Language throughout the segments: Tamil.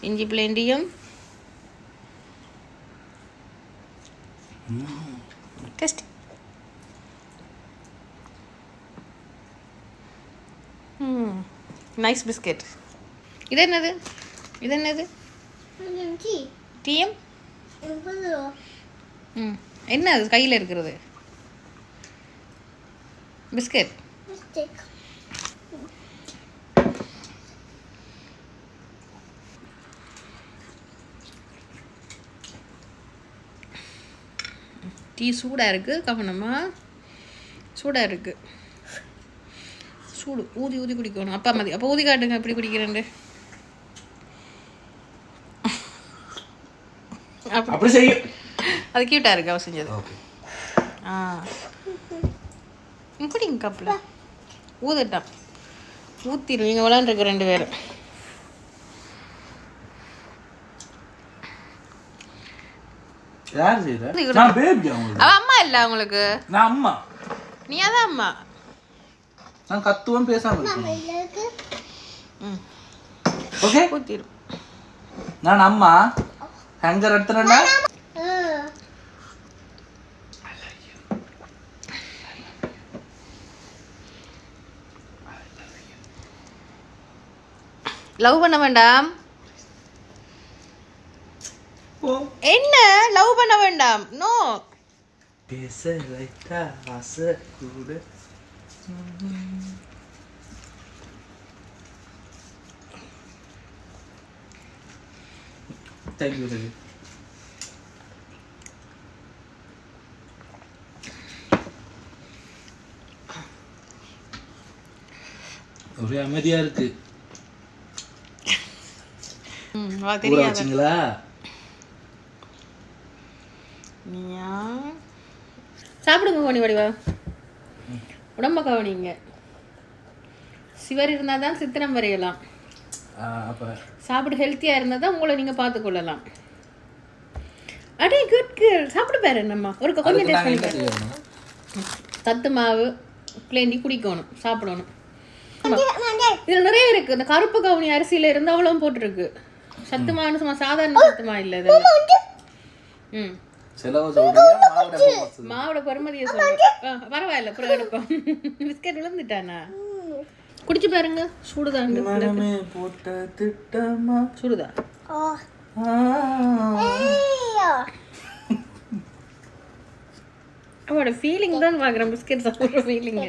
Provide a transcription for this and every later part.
இஞ்சி பிளேண்டியும் டெஸ்ட் நைஸ் பிஸ்கெட் இது என்னது? இது என்னது? டீஎம் ம் என்ன அது கையில் இருக்கிறது? பிஸ்கெட் டீ சூடாக இருக்குது கவனமா. சூடாக இருக்குது சூடு. ஊதி ஊதி குடிக்கணும். அப்பா மதி. அப்போ ஊதி காட்டுங்க. எப்படி குடிக்கிறேன்ட்டு அப்படி. செய்யும் அது கியூட்டாக இருக்கு. அவ செஞ்சது. ஆ. குடிங்க கப்பில். ஊதட்டான் ஊற்றிடும் நீங்கள் விளாண்டுருக்கு ரெண்டு பேரும் யார் செய்யற நான் பேபி அவங்களுக்கு அவ அம்மா இல்லை அவங்களுக்கு? நான் அம்மா. நீ அதான் அம்மா. நான் கத்துவேன் பேசாம இருக்கேன். ம். ஓகே ஊற்றிடும் நான் அம்மா. ஹேங்கர் எடுத்துறேன்னா லவ் பண்ண வேண்டாம். என்ன? லவ் பண்ண வேண்டாம். நோ. பேச லைட்டா ஆசை கூட. தேங்க்யூ தேங்க்யூ ஒரே அமைதியா இருக்கு. ம் நீயா? சாப்பிடுங்க கோணி வடிவா. உடம்ப கவனிங்க. சிவர் இருந்தால் தான் சித்திரம் வரையலாம். சாப்பிடு ஹெல்த்தியாக இருந்தால் தான் உங்களை நீங்கள் பார்த்துக்கொள்ளலாம். அடே குட் கேர்ள் சாப்பிட பாரு என்னம்மா. ஒரு கொஞ்சம் டேஸ்ட் பண்ணி பாரு. சத்து மாவு பிளேண்டி குடிக்கணும். சாப்பிடணும். இதில் நிறைய இருக்கு. இந்த கருப்பு கவுனி அரிசியில இருந்து அவ்வளோ போட்டிருக்கு. சத்து மாவுன்னு சும்மா சாதாரண சத்து மா இல்லை இதெல்லாம் ம். செலவு சொல்றீங்க மாவுட பருமதியை சொல்றேன் பரவாயில்ல அப்புறம் எடுப்போம். பிஸ்கட் விழுந்துட்டானா? குடிச்சு பாருங்க. சூடுதான் போட்ட திட்டமா. சுடுதா. ஆ. அவனோட ஃபீலிங் தான் பார்க்குறேன். பிஸ்கட் சாப்பிட்ற ஃபீலிங்.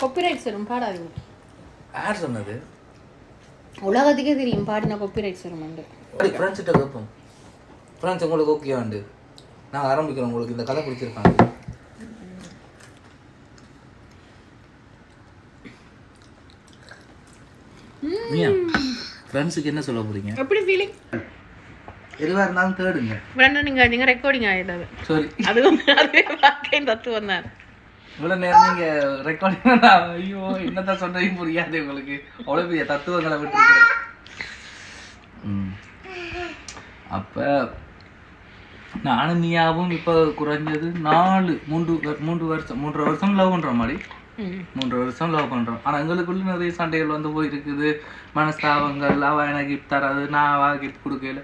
காப்பிரைட்ஸ் வரும் பாடாதீங்க. யார் சொன்னது? உலகத்துக்கே தெரியும். பாடினா காப்பிரைட்ஸ் வரும் உண்டு. ஃப்ரெண்ட்ஸ்கிட்ட கேட்போம் ஃப்ரெண்ட்ஸ் உங்களுக்கு ஓகே உண்டு? நாங்கள் ஆரம்பிக்கிறோம். உங்களுக்கு இந்த கதை பிடிச்சிருக்காங்க ஃப்ரெண்ட்ஸுக்கு என்ன சொல்ல போறீங்க? எப்படி ஃபீலிங் எதுவாக இருந்தாலும் தேடுங்க. வேண்டாம் நீங்கள் நீங்கள் ரெக்கார்டிங் ஆகிடாது சரி அதுவும் அதுவே வாழ்க்கையின் தத்துவம் தான். இவ்வளோ நேரம் நீங்கள் ரெக்கார்டிங் ஐயோ என்னதான் சொல்றீங்க புரியாது உங்களுக்கு. அவ்வளோ பெரிய தத்துவங்களை விட்டுருக்கிறேன். அப்போ நானும் நீயாவும் இப்போ குறைஞ்சது நாலு மூன்று மூன்று வருஷம் மூன்றரை வருஷம் லவ் பண்ணுற மாதிரி. மூன்று வருஷம் லவ் பண்ணுறோம் ஆனால் எங்களுக்குள்ள நிறைய சண்டைகள் வந்து போயிருக்குது. மனஸ்தாபங்கள் அவள் எனக்கு கிஃப்ட் தராது நான் அவ கிஃப்ட் கொடுக்கல.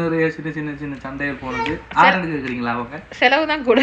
நிறைய சின்ன சின்ன சின்ன சண்டைகள் போனது. ஆரண்டு கேட்குறீங்களா அவங்க? செலவு தான் கூட.